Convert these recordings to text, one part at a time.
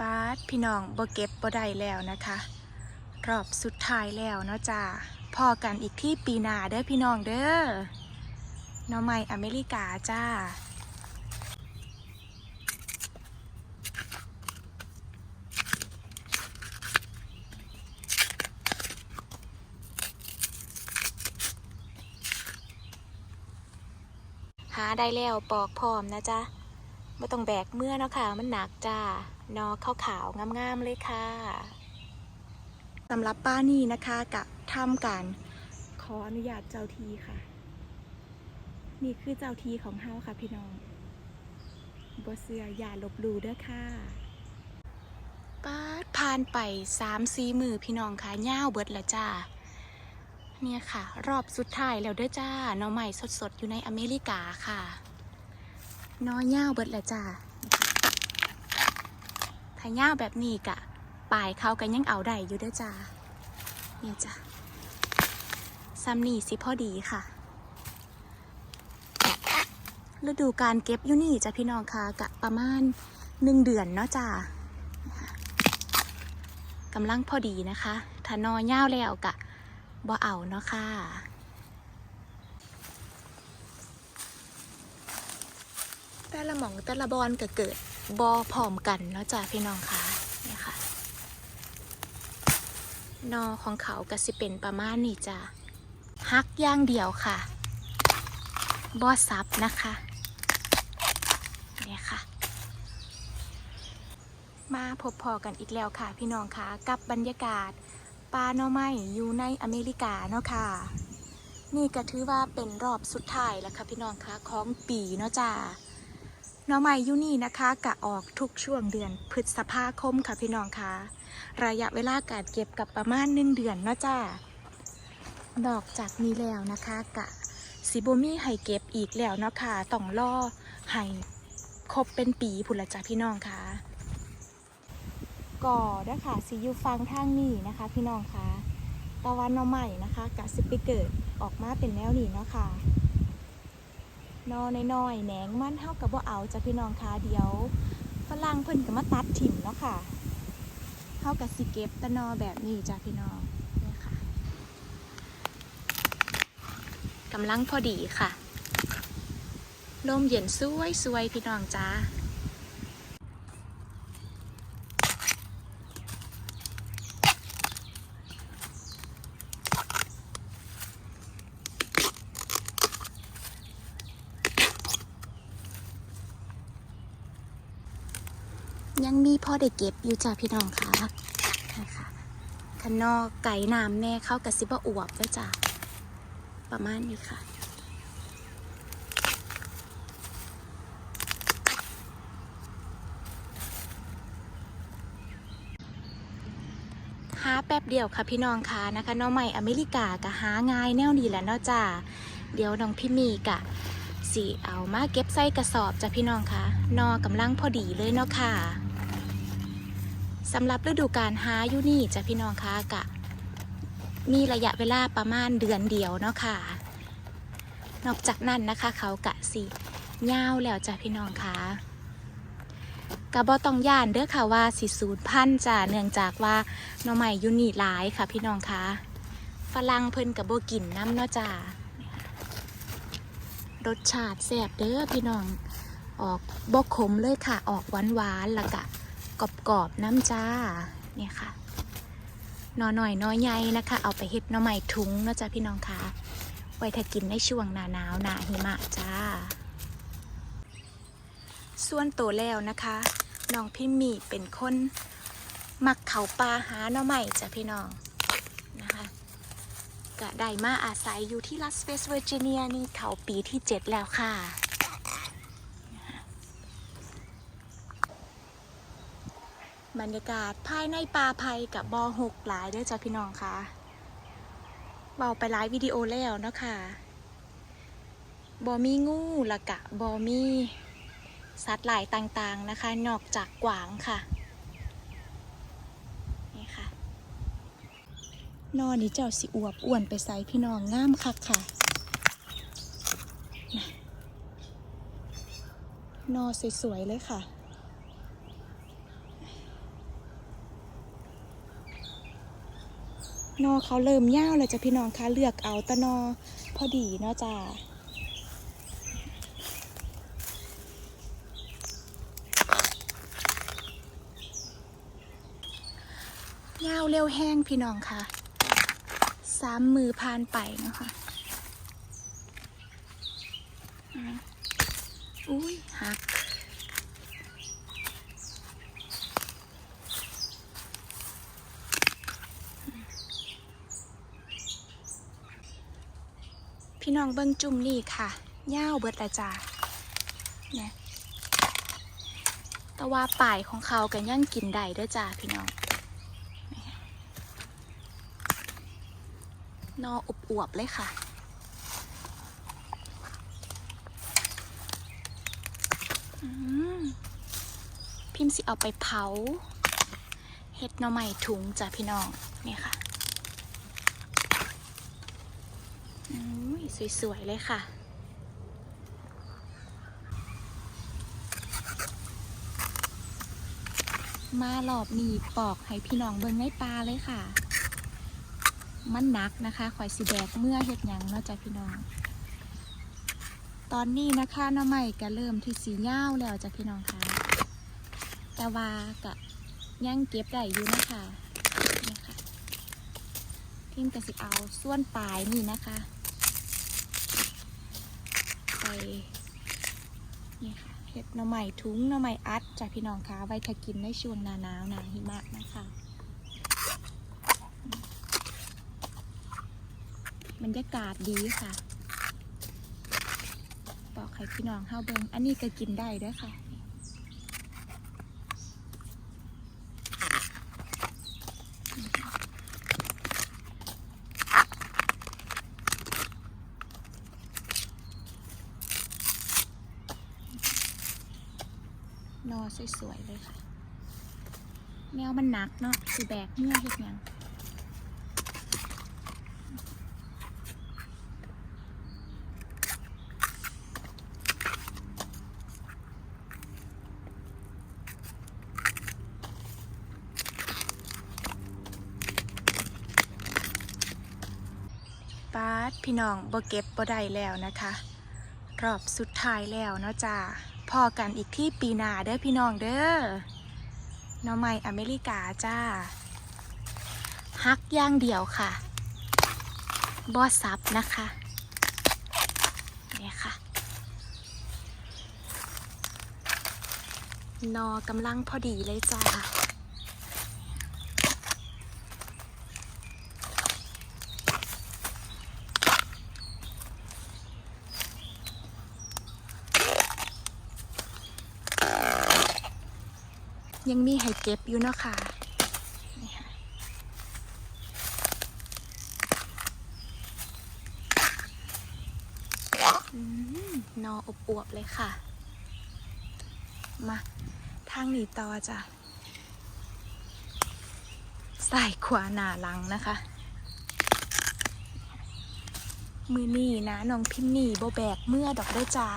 ปาดพี่น้องบ่เก็บบ่ได้แล้วนะคะ รอบสุดท้ายแล้วเนาะจ้าพอกันอีกที่ปีหน้าเด้อพี่น้องเด้อน้องใหม่อเมริกาจ้าหาได้แล้วปอกพร้อมนะจ๊ะ ไม่ต้องแบกเมื่อเนาะค่ะ มันหนักจ้านอขาวขาวๆงามๆเลยค่ะสำหรับป้านี่นะคะกับทำการขออนุญาตเจ้าทีค่ะ นี่คือเจ้าทีของเฮาค่ะพี่น้องบเสืออย่าลบหลู่เด้อค่ะป้าดผ่านไปสามสี่มือพี่น้องค่ะย่าวเบิดละจ้าเนี่ยค่ะ รอบสุดท้ายแล้วเด้อจ้าหน้อใหม่สดๆ อยู่ในอเมริกาค่ะห น้อยเ่าเบิดแล้วจ้าถ้าย่าแบบนี้กะปลายเขากันยังเอาได้อยู่ด้อจ้าเนี่ยจ้าซัมนี่สิพอดีค่ะ ฤดูการเก็บอยู่นี่จ้ะพี่น้องค่ะกะประมาณหนึ่งเดือนเนาะจ้ากำลังพอดีนะคะ ถ้านอย่าแล้วกะบ่เอาเนาะค่ะ แต่ละหม่องแต่ละบอนก็เกิดบอพร้อมกันเนาะจ้ะพี่น้องคะเนี่ยค่ะ นอของเขาก็สิเป็นประมาณนี้จ้ะฮักย่างเดียวค่ะบอซับนะคะเนี่ยค่ะ มาพบพอกันอีกแล้วค่ะ พี่น้องคะกับบรรยากาศปลาหน่อไม้อยู่ในอเมริกาเนาะค่ะ นี่ก็ถือว่าเป็นรอบสุดท้ายแล้วค่ะพี่น้องคะของปีเนาะจ้า หน่อไม้ยูนี่นะคะกะออกทุกช่วงเดือนพฤษภาคมค่ะพี่น้องคะระยะเวลาการเก็บกับประมาณหนึ่งเดือนเนาะจ้านอกจากนี้แล้วนะคะกะซิโบมี่ให้เก็บอีกแล้วเนาะค่ะต้องรอให้ครบเป็นปีพุ่นละจ้าพี่น้องคะก่อด้ค่ะสียูฟังทางนี้นะคะ พี่น้องคะตะวันหนอใหม่นะคะกะสิไปเกิดออกมาเป็นแนวนี้เนาะค่ะ นอน้อยๆแหนงมันเท่ากับว่าเอาจ้ะพี่น้องคะเดี๋ยวฝรั่งเพิ่นก็มาตัดถิ่มเนาะค่ะเท่ากับสิเก็บแตะนอแบบนี้จ้ะพี่น้องเนี่ยค่ะกำลังพอดีค่ะลมเย็นสวยสวยพี่น้องจ้า ยังมีพ่อได้เก็บอยู่จ้าพี่น้องค่ะค่ะคันนอกไก่น้ำแน่เข้ากับซิบะอวบแล้วจ้าประมาณนี้ค่ะหาแป๊บเดียวค่ะพี่น้องค่ะนะคะน้องใหม่อเมริกาก็หาง่ายแนวนี้แหละเนาะจ้าเดี๋ยวน้องพี่มีกะสีเอามาเก็บใส่กระสอบจ้ะพี่น้องคะนอกำลังพอดีเลยเนาะค่ะ สำหรับฤดูการหาอยู่นี่จ้ะพี่น้องคะกะ มีระยะเวลาประมาณเดือนเดียวเนาะค่ะ นอกจากนั้นนะคะ เขากะสียาวแล้วจ้ะพี่น้องคะกะบอต้องย่านเด้อค่ะว่าสิสูญพันธ์จ้ะเนื่องจากว่าหน้อใหม่ยูนี่หลายค่ะ พี่น้องคะฝรั่งเพิ่นกับโบกินน้ำเนาะจ้ะรสชาติแซ่บเด้อพี่น้องออกบกขมเลยค่ะ ออกหวานหวานๆล้วก็กรอบ กรอบๆน้ำจ้าเนี่ยค่ะนอหน่อยน้อยใหญ่นะคะ เอาไปเฮ็ดนอใหม่ถุงนาะจ้าพี่น้องคะไว้ถ้ากินในช่วงหนาหนาวหนาหิมะจ้า ส่วนตัวแล้วนะคะน้องพี่มีเป็นคนมักเขาปลาหาหน่อใหม่จ้ะพี่น้องนะคะก็ได้มาอาศัยอยู่ที่ลาสเวกัสเวอร์จิเนียนี่เขาปีที่ 7 แล้วค่ะ บรรยากาศภายในป่าไผ่กับบอหกหลายเด้วยจ้ะพี่น้องค่ะเบาไปหลายวิดีโอแล้วเนาะค่ะบอมีงูละกะบอมีสัตว์หลายต่างๆนะคะ นอกจากกวางค่ะนี่ค่ะนอนนี่เจ้าสิอวบอ้วนไปใส่พี่น้องงามคักค่ะนะนอสวยๆเลยค่ะ นอเขาเริ่มยาวแล้วจ้ะพี่น้องคะเลือกเอาตะนอพอดีเนาะจ้าวยาวเร็วแห้งพี่น้องค่ะ สามมือผ่านไปนะคะอุ้ยหัก พี่น้องเบิ้งจุ่มนี่ค่ะย่าวเบิดละจ้าเนี่ยแต่ว่าป่ายของเขากันยังกินได้ด้วยจ้าพี่น้องนี่นออบอวบเลยค่ะ พิมพ์สิเอาไปเผาเฮ็ดหน่อใหม่ถุงจ้ะพี่น้อง นี่ค่ะ อุ้ย สวย ๆ เลยค่ะ มารอบหนีปอกให้พี่น้องเบิ่งในปลาเลยค่ะ มันนักนะคะข่อยสิแบกเมื่อเฮ็ดหยังเนาะจ้ะพี่น้อง ตอนนี้นะคะน้ำใหม่ก็เริ่มที่สีเง่าแล้วจ้ะพี่น้องค่ะแต่ว่าก็ยังเก็บได้อยู่นะคะนี่ค่ะพิมพ์ก็สิเอาส่วนปลายนี่นะคะ ไปนี่ค่ะเห็ดหน่อไม้ทุ้งหน่อไม้อัดจากพี่น้องคะไว้ถ้ากินในช่วงหนาหนาวหนาหิมะนะคะบรรยากาศดีค่ะ บอกให้พี่น้องเข้าเบิงอันนี้ก็กินได้ด้วยค่ะ น อสวยๆเลยค่ะแนวมันหนักเนาะสิแบกเมื่อเห็ดยังป้าพี่น้องบ่เก็บบ่ได้แล้วนะคะ รอบสุดท้ายแล้วเนาะจ้า พอกันอีกที่ปีนาเด้อพี่น้องเด้อน้องใหม่อเมริกาจ้าฮักย่างเดียวค่ะบอซับนะคะเนี่ยค่ะนอกำลังพอดีเลยจ้า ยังมีให้เก็บอยู่เนาะค่ะนี่ค่ะอืมนออบอวบเลยค่ะ มา ทางนี้ต่อจ้ะใส่ขวาหนาหลังนะคะ มือนี่นะน้องพิมนี่โบแบกเมื่อดอกเด้จ้า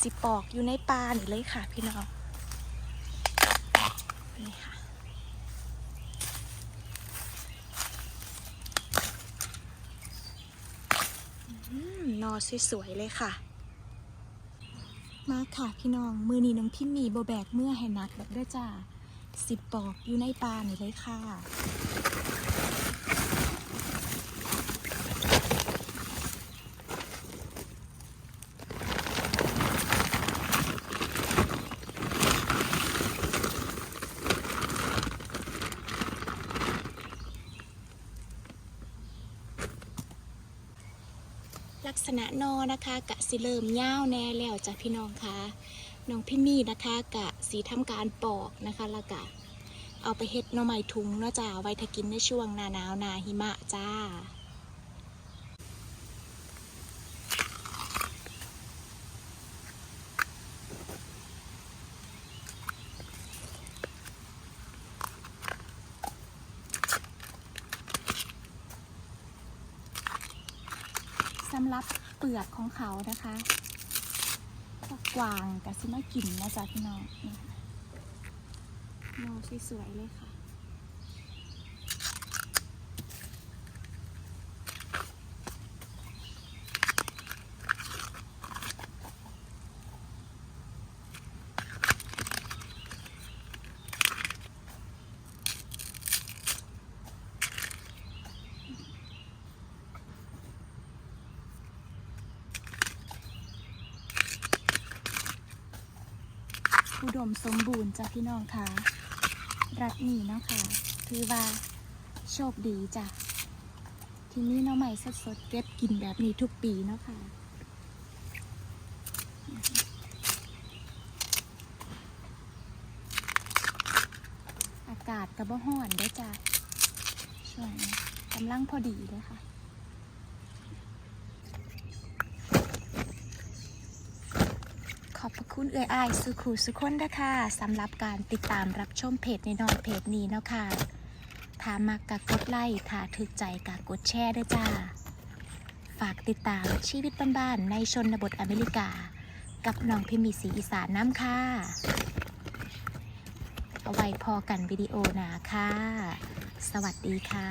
สิปอกอยู่ในปลานี่เลยค่ะพี่น้อง นี่ค่ะอืมนอสวยๆเลยค่ะ มาค่ะพี่น้อง มือนี้น้องพี่มีโบแบกเมื่อให้นักแบบด้วยจ้าสิบปอกอยู่ในปลานี่เลยค่ะ ณะนอนะคะกะสิเริ่มย่าวแน่แล้วจ้ะพี่น้องคะน้องพี่มีนะคะกะสีทำการปอกนะคะละกะ เอาไปเฮ็ดหน่อไม้ทุงเนาะจ้าไว้ถ้ากินในช่วงหน้าหนาวหนาหิมะจ้า สำหรับ เปลือกของเขานะคะกกวางกับซิมากินนะจ๊ะพี่น้องนี่โนสวยๆเลยค่ะ สมบูรณ์จ้ะพี่น้องค่ะ รัดนี่เนาะค่ะ ถือว่าโชคดีจ้ะ ที่นี่หน้องใหม่สดๆเก็บกินแบบนี้ทุกปีเนาะค่ะ อากาศกระบ่ฮ้อนเด้วยจ้ะช่วงกำลังพอดีเลยค่ะ ขอบพระ คุณเอื้ออายสุขูสุคนนะคะสำหรับการติดตามรับชมเพจในนอยๆเพจนี้เนาะค่ะถ้ามักกะกดไลค์ถ้าถึกใจกะกดแชร์ด้วยจ้า ฝากติดตามชีวิตบ้านๆในชนบทอเมริกา กับน้องพิมีสีอีสานน้ำค่ะ เอาไว้พอกันวิดีโอหนาค่ะ สวัสดีค่ะ